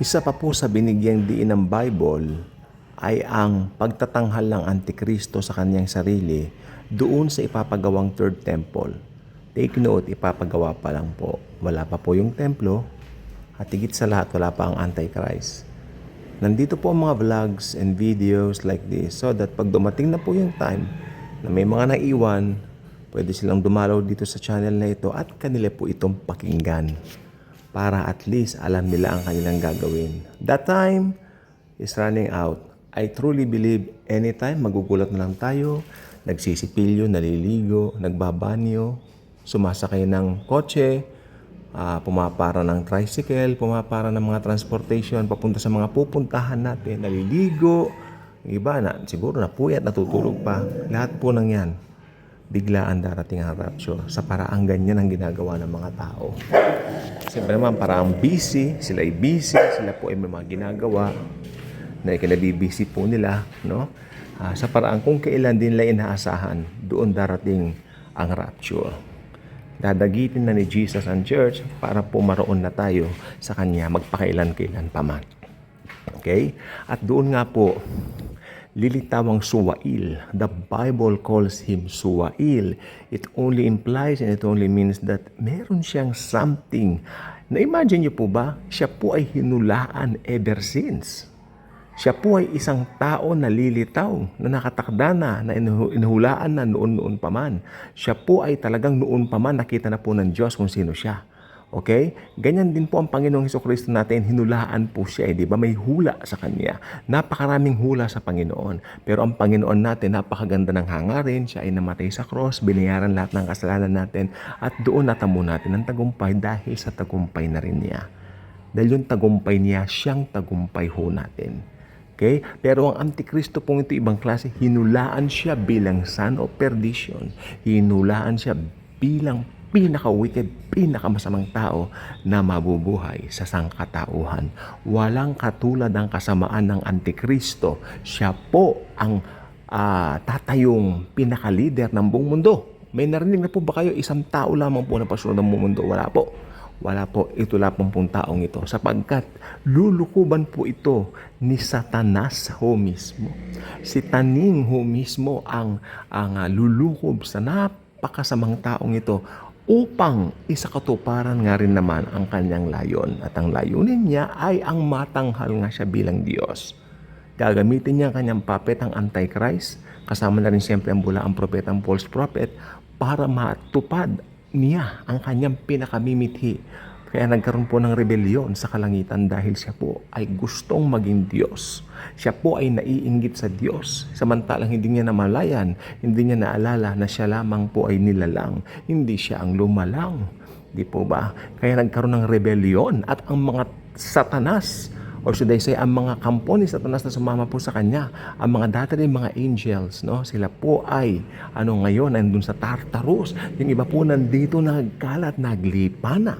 Isa pa po sa binigyang diin ng Bible ay ang pagtatanghal ng Antikristo sa kanyang sarili doon sa ipapagawang third temple. Take note, ipapagawa pa lang po. Wala pa po yung templo at higit sa lahat wala pa ang Antichrist. Nandito po ang mga vlogs and videos like this so that pag dumating na po yung time na may mga naiwan, pwede silang dumalaw dito sa channel na ito at kanila po itong pakinggan para at least alam nila ang kanilang gagawin. That time is running out. I truly believe anytime magugulat na lang tayo, nagsisipilyo, naliligo, nagbabanyo, sumasakay ng kotse, ah, pumapara ng tricycle, pumapara ng mga transportation, papunta sa mga pupuntahan natin, naliligo, iba na siguro napuyat, natutulog pa. Lahat po ng yan, biglaan darating ang rapture sa paraang ganyan ang ginagawa ng mga tao. Siyempre naman, parang busy, sila ay busy, sila po ay may mga ginagawa na ikinabibisi po nila, no? Ah, sa paraan kung kailan din nila inaasahan, doon darating ang rapture. Dadagitin na ni Jesus ang church para po maroon na tayo sa Kanya magpakailan-kailan pa man. Okay? At doon nga po, lilitawang suwail. The Bible calls him suwail. It only implies and it only means that meron siyang something. Na-imagine niyo po ba, siya po ay hinulaan ever since. Siya po ay isang tao na lilitaw, na nakatakda na, na inuhu- inuhulaan na noon-noon pa man. Siya po ay talagang noon pa man nakita na po ng Diyos kung sino siya. Okay? Ganyan din po ang Panginoong Heso Kristo natin, hinulaan po siya, eh, di ba? May hula sa Kanya. Napakaraming hula sa Panginoon. Pero ang Panginoon natin, napakaganda ng hangarin. Siya ay namatay sa cross, binayaran lahat ng kasalanan natin, at doon natamo natin ang tagumpay dahil sa tagumpay na rin niya. Dahil yung tagumpay niya, siyang tagumpay ho natin. Okay? Pero ang Antikristo pong ito ibang klase, hinulaan siya bilang son of perdition. Hinulaan siya bilang pinaka-wicked, pinakamasamang tao na mabubuhay sa sangkatauhan. Walang katulad ang kasamaan ng Antikristo. Siya po ang ah, tatayong pinaka-leader ng buong mundo. May narinig na po ba kayo isang tao lamang po na pasunod ng mundo? Wala po. Wala po, ito lamang pong taong ito. Sapagkat lulukuban po ito ni Satanas ho mismo. Si Taning ho mismo ang, ang ah, lulukob sa napakasamang taong ito upang isakatuparan nga rin naman ang kanyang layon. At ang layunin niya ay ang matanghal nga siya bilang Diyos. Gagamitin niya ang kanyang puppet, ang Antichrist, kasama na rin siyempre ang bula ang prophet, false prophet, para matupad niya ang kanyang pinakamimithi. Kaya nagkaroon po ng rebellion sa kalangitan dahil siya po ay gustong maging Diyos. Siya po ay naiinggit sa Diyos. Samantalang hindi niya namalayan, hindi niya naalala na siya lamang po ay nilalang. Hindi siya ang lumalang. Di po ba? Kaya nagkaroon ng rebellion at ang mga satanas or should I say, ang mga kampo ni Satanas na sumama po sa kanya, ang mga dati rin mga angels, no? sila po ay, ano ngayon, nandun sa Tartarus. Yung iba po nandito nagkalat, naglipa na.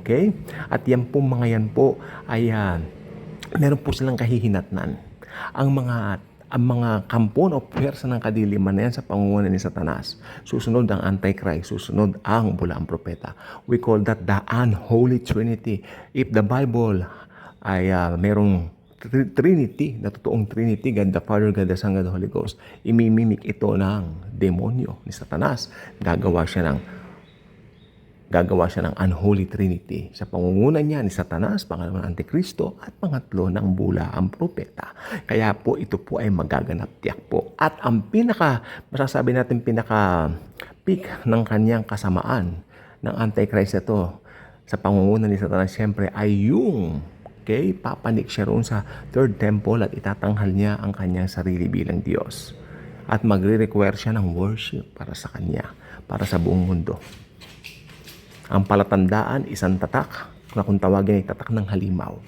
Okay? At yan po, mga yan po, ay, ah, meron po silang kahihinatnan. Ang mga ang mga kampon o pwersa ng kadiliman na yan sa pangunguna ni Satanas. Susunod ang Antichrist, susunod ang bulaang propeta. We call that the unholy trinity. If the Bible ay ah, merong tr- Trinity, na totoong Trinity, God the Father, God the Son, God the Holy Ghost, imimimik ito ng demonyo ni Satanas. Gagawa siya ng gagawa siya ng unholy trinity sa pangunguna niya ni Satanas, pangalawa ng Antikristo, at pangatlo ng bula ang propeta. Kaya po ito po ay magaganap tiyak po. At ang pinaka, masasabi natin pinaka peak ng kanyang kasamaan ng Antichrist ito sa pangunguna ni Satanas, siyempre ay yung okay, papanik siya roon sa third temple at itatanghal niya ang kanyang sarili bilang Diyos. At magre-require siya ng worship para sa kanya, para sa buong mundo. Ang palatandaan, isang tatak na kung tawagin ay tatak ng halimaw.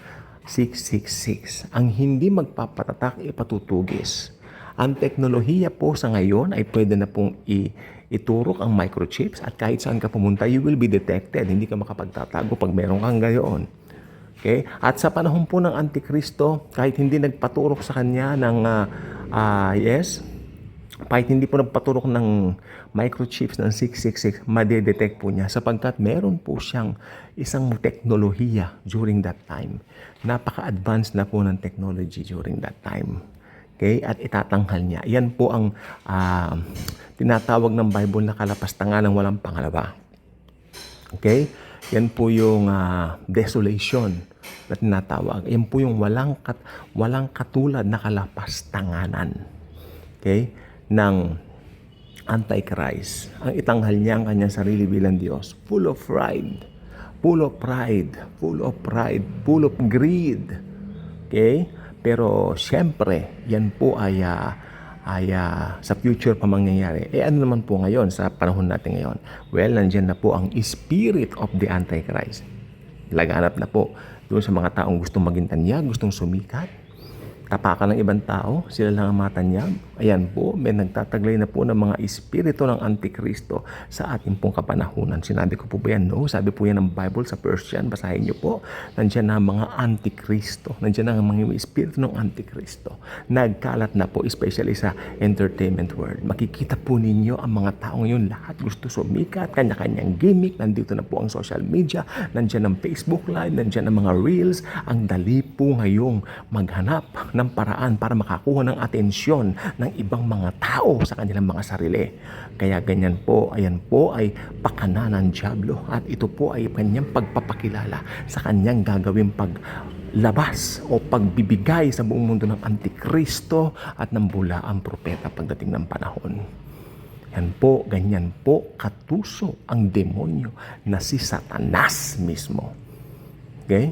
666. Ang hindi magpapatatak, ipatutugis. Ang teknolohiya po sa ngayon ay pwede na pong i- iturok ang microchips at kahit saan ka pumunta, you will be detected. Hindi ka makapagtatago pag meron kang gayon. Okay? At sa panahon po ng Antikristo, kahit hindi nagpaturok sa kanya ng, ah, ah, yes, kahit hindi po nagpaturok ng microchips ng 666, madedetect po niya sapagkat meron po siyang isang teknolohiya during that time. Napaka-advanced na po ng technology during that time. Okay? At itatanghal niya. Yan po ang ah, tinatawag ng Bible na kalapastangan ng walang pangalawa. Okay? Yan po yung ah, desolation na tinatawag. Yan po yung walang, kat, walang katulad na kalapastanganan. Okay? Ng Antichrist. Ang itanghal niya ang kanyang sarili bilang Diyos. Full of pride. Full of pride. Full of pride. Full of greed. Okay? Pero siyempre, yan po ay, ah, ay ah, sa future pa mangyayari. Eh ano naman po ngayon sa panahon natin ngayon? Well, nandyan na po ang spirit of the Antichrist. Laganap na po doon sa mga taong gustong maging tanyag, gustong sumikat, tapakan ng ibang tao, sila lang ang matanyag. Ayan po, may nagtataglay na po ng mga espiritu ng Antikristo sa ating pong kapanahunan. Sinabi ko po ba yan? No. Sabi po yan ng Bible sa Persian. Basahin niyo po. Nandiyan na ang mga Antikristo. Nandiyan na ang mga espiritu ng Antikristo. Nagkalat na po, especially sa entertainment world. Makikita po ninyo ang mga taong yun. Lahat gusto sumikat, kanya-kanyang gimmick. Nandito na po ang social media. Nandiyan ang Facebook Live. Nandiyan ang mga Reels. Ang dali po ngayong maghanap ng paraan para makakuha ng atensyon ng ibang mga tao sa kanilang mga sarili. Kaya ganyan po, ayan po ay pakana ng Diablo at ito po ay kanyang pagpapakilala sa kanyang gagawing paglabas o pagbibigay sa buong mundo ng Antikristo at ng bula ang propeta pagdating ng panahon. Yan po, ganyan po katuso ang demonyo na si Satanas mismo. Okay?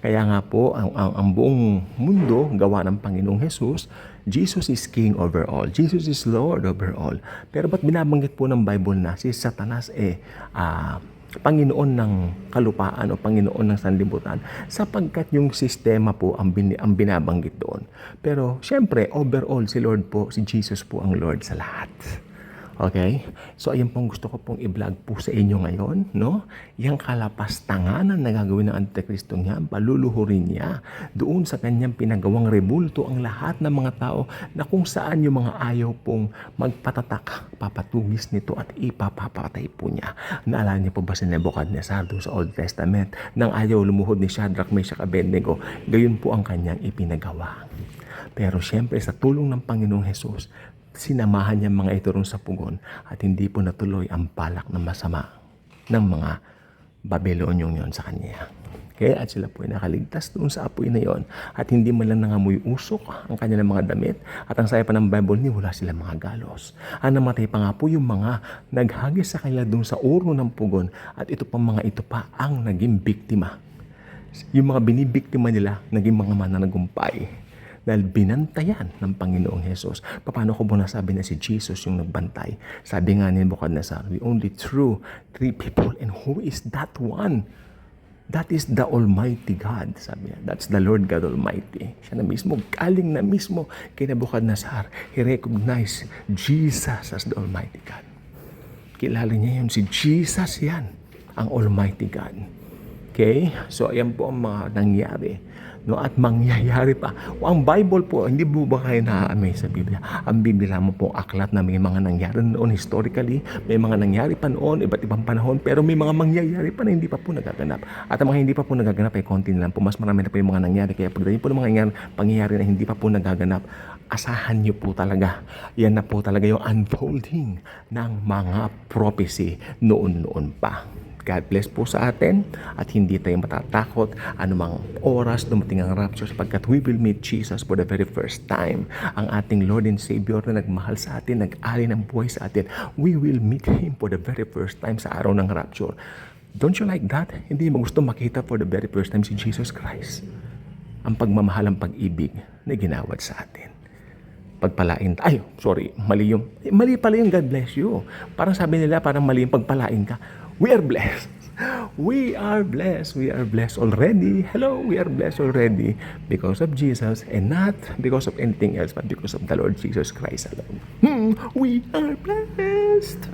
Kaya nga po, ang, ang, ang buong mundo gawa ng Panginoong Jesus, Jesus is King over all. Jesus is Lord over all. Pero ba't binabanggit po ng Bible na si Satanas eh ah, Panginoon ng kalupaan o Panginoon ng sanlibutan sapagkat yung sistema po ang, bin, ang binabanggit doon. Pero syempre, overall si Lord po, si Jesus po ang Lord sa lahat. Okay? So, ayun pong gusto ko pong i-vlog po sa inyo ngayon, no? Yang kalapastanganan na gagawin ng Antikristo niya, paluluhurin niya doon sa kanyang pinagawang rebulto ang lahat ng mga tao na kung saan yung mga ayaw pong magpatatak, papatugis nito at ipapapatay po niya. Naalala niyo po ba si Nebuchadnezzar doon sa Old Testament nang ayaw lumuhod ni Shadrach, Meshach, Abednego, gayon po ang kanyang ipinagawa. Pero siyempre sa tulong ng Panginoong Jesus, sinamahan niya mga ito sa pugon at hindi po natuloy ang balak na masama ng mga Babylonyong yon sa kanya. Kaya at sila po ay nakaligtas doon sa apoy na yon at hindi man lang nangamoy usok ang kanilang mga damit at ang saya pa ng Bible ni wala sila mga galos. Ang namatay pa nga po yung mga naghagis sa kanila doon sa uro ng pugon at ito pang mga ito pa ang naging biktima. Yung mga binibiktima nila naging mga mananagumpay dahil binantayan ng Panginoong Jesus. Paano ko po nasabi na si Jesus yung nagbantay? Sabi nga ni Nebuchadnezzar, we only threw three people and who is that one? That is the Almighty God, sabi niya. That's the Lord God Almighty. Siya na mismo, galing na mismo kay Nebuchadnezzar. He recognized Jesus as the Almighty God. Kilala niya yun, si Jesus yan, ang Almighty God. Okay? So, ayan po ang mga nangyari. No, at mangyayari pa. Ang Bible po, hindi po ba kayo na-amaze sa Biblia? Ang Biblia mo po aklat na may mga nangyari noon historically, may mga nangyari pa noon, iba't ibang panahon, pero may mga mangyayari pa na hindi pa po nagaganap. At ang mga hindi pa po nagaganap ay konti na lang po. Mas marami na po yung mga nangyari. Kaya pagdating po ng mga nangyari, pangyayari na hindi pa po nagaganap, asahan niyo po talaga. Yan na po talaga yung unfolding ng mga prophecy noon-noon pa. God bless po sa atin at hindi tayo matatakot anumang oras dumating ang rapture sapagkat we will meet Jesus for the very first time. Ang ating Lord and Savior na nagmahal sa atin, nag-ali ng buhay sa atin, we will meet Him for the very first time sa araw ng rapture. Don't you like that? Hindi mo gusto makita for the very first time si Jesus Christ. Ang pagmamahal ang pag-ibig na ginawad sa atin pagpalain. Ay, sorry, mali yung, mali pala yung God bless you. Parang sabi nila, parang mali yung pagpalain ka. We are blessed. We are blessed. We are blessed already. Hello, we are blessed already because of Jesus and not because of anything else, but because of the Lord Jesus Christ alone. Hmm, we are blessed.